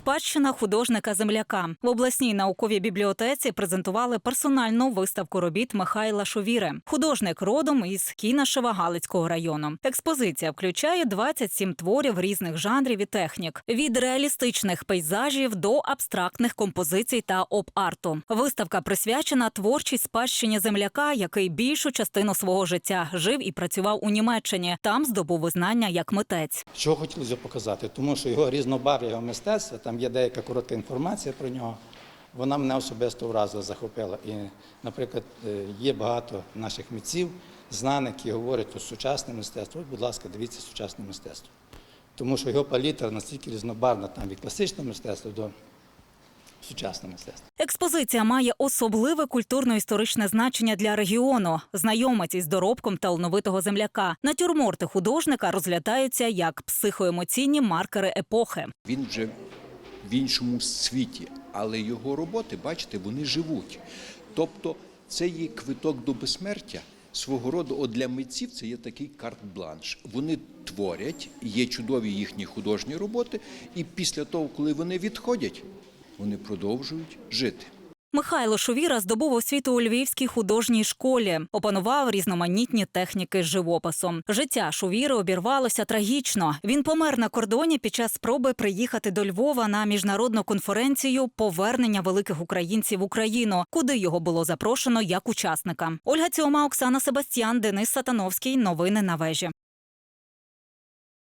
спадщина художника земляка в обласній науковій бібліотеці презентували персональну виставку робіт Михайла Шовіри. Художник родом із Кінашева Галицького району. Експозиція включає 27 творів різних жанрів і технік від реалістичних пейзажів до абстрактних композицій та оп-арту. Виставка присвячена творчій спадщині земляка, який більшу частину свого життя жив і працював у Німеччині. Там здобув визнання як митець. Чого хотілося показати? Тому що його різнобарв'я його мистецтва, там є деяка коротка інформація про нього. Вона мене особисто вразила, захопила. І, наприклад, е, є багато наших митців, знаних, які говорять про сучасне мистецтво. От, будь ласка, дивіться сучасне мистецтво. Тому що його палітра настільки різнобарвна, там від класичного мистецтва до сучасного мистецтва. Експозиція має особливе культурно-історичне значення для регіону. Знайомець із доробком талановитого земляка. Натюрморти художника розглядаються як психоемоційні маркери епохи. Він вже в іншому світі, але його роботи, бачите, вони живуть. Тобто це є квиток до безсмертя. Свого роду, от для митців це є такий карт-бланш. Вони творять, є чудові їхні художні роботи, і після того, коли вони відходять, вони продовжують жити. Михайло Шовіра здобув освіту у Львівській художній школі, опанував різноманітні техніки з живописом. Життя Шовіри обірвалося трагічно. Він помер на кордоні під час спроби приїхати до Львова на міжнародну конференцію повернення великих українців в Україну, куди його було запрошено як учасника. Ольга Цьома, Оксана Себастьян, Денис Сатановський. Новини на вежі.